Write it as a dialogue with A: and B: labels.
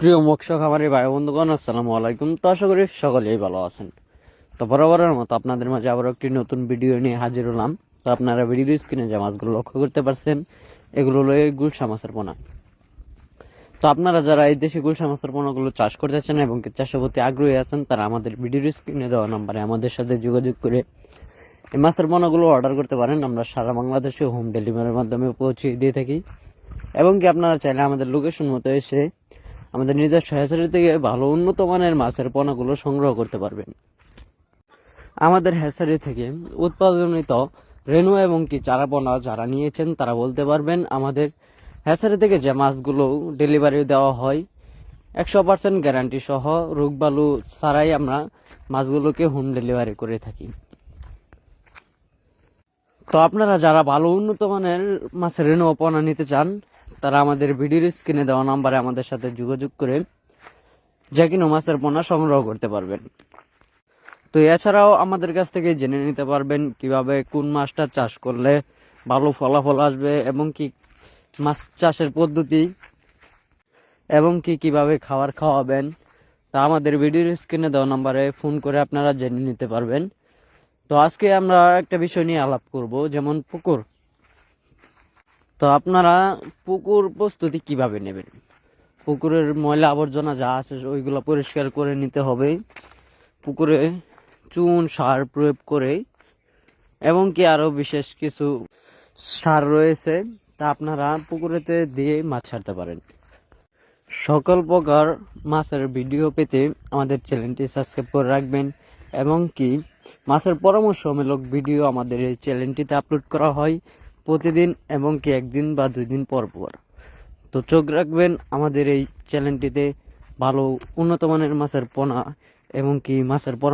A: প্রিয় মৎস্য খামারি ভাই বন্ধুগণ, আসসালামু আলাইকুম। তো আশা করি সকলেই ভালো আছেন। তো বরাবরের মতো আপনাদের মাঝে আবার একটি নতুন ভিডিও নিয়ে হাজির হলাম। তো আপনারা ভিডিও স্ক্রিনে যে মাছগুলো লক্ষ্য করতে পারছেন, এগুলো হলো এই গুলশা মাছের পোনা। তো আপনারা যারা এই দেশে গুলশা মাছের পোনাগুলো চাষ করতে চান এবং চাষের প্রতি আগ্রহী আছেন, তারা আমাদের ভিডিও স্ক্রিনে দেওয়া নাম্বারে আমাদের সাথে যোগাযোগ করে এই মাছের পোনাগুলো অর্ডার করতে পারেন। আমরা সারা বাংলাদেশে হোম ডেলিভারির মাধ্যমে পৌঁছে দিয়ে থাকি। এবং কি আপনারা চাইলে আমাদের লোকেশন মতো এসে আমাদের নিজস্ব হ্যাচারি থেকে ভালো উন্নত মানের মাছের পোনাগুলো সংগ্রহ করতে পারবেন। আমাদের হ্যাচারি থেকে উৎপাদনিত রেনু এবং কি চারা পোনা যারা নিয়েছেন, তারা বলতে পারবেন আমাদের হ্যাচারি থেকে যে মাছগুলো ডেলিভারি দেওয়া হয়, একশো পার্সেন্ট গ্যারান্টি সহ রোগবালু ছাড়াই আমরা মাছগুলোকে হোম ডেলিভারি করে থাকি। তো আপনারা যারা ভালো উন্নত মানের মাছের রেনু পোনা নিতে চান তারা আমাদের ভিডিওর স্ক্রিনে দেওয়া নাম্বারে আমাদের সাথে যোগাযোগ করে যে কোনো মাছের পোনা সংগ্রহ করতে পারবেন। তো এছাড়াও আমাদের কাছ থেকে জেনে নিতে পারবেন কীভাবে কোন মাছটা চাষ করলে ভালো ফলাফল আসবে এবং কি মাছ চাষের পদ্ধতি এবং কি কীভাবে খাবার খাওয়াবেন, তা আমাদের ভিডিওর স্ক্রিনে দেওয়া নাম্বারে ফোন করে আপনারা জেনে নিতে পারবেন। তো আজকে আমরা একটা বিষয় নিয়ে আলাপ করব, যেমন পুকুর। তো আপনারা পুকুর প্রস্তুতি কীভাবে নেবেন? পুকুরের ময়লা আবর্জনা যা আছে, ওইগুলো পরিষ্কার করে নিতে হবে। পুকুরে চুন, সার প্রয়োগ করে এবং কি আরও বিশেষ কিছু সার রয়েছে, তা আপনারা পুকুরেতে দিয়ে মাছ ছাড়তে পারেন। সকল প্রকার মাছের ভিডিও পেতে আমাদের চ্যানেলটি সাবস্ক্রাইব করে রাখবেন এবং কি মাছের পরামর্শমূলক ভিডিও আমাদের এই চ্যানেলটিতে আপলোড করা হয়। প্রতিদিন এবং কি একদিন বা দুই দিন পর পর। তো চোখ রাখবেন, আমাদের এই চ্যানেলটিতে ভালো উন্নত মানের মাছের পোনা এবং কি মাছের পর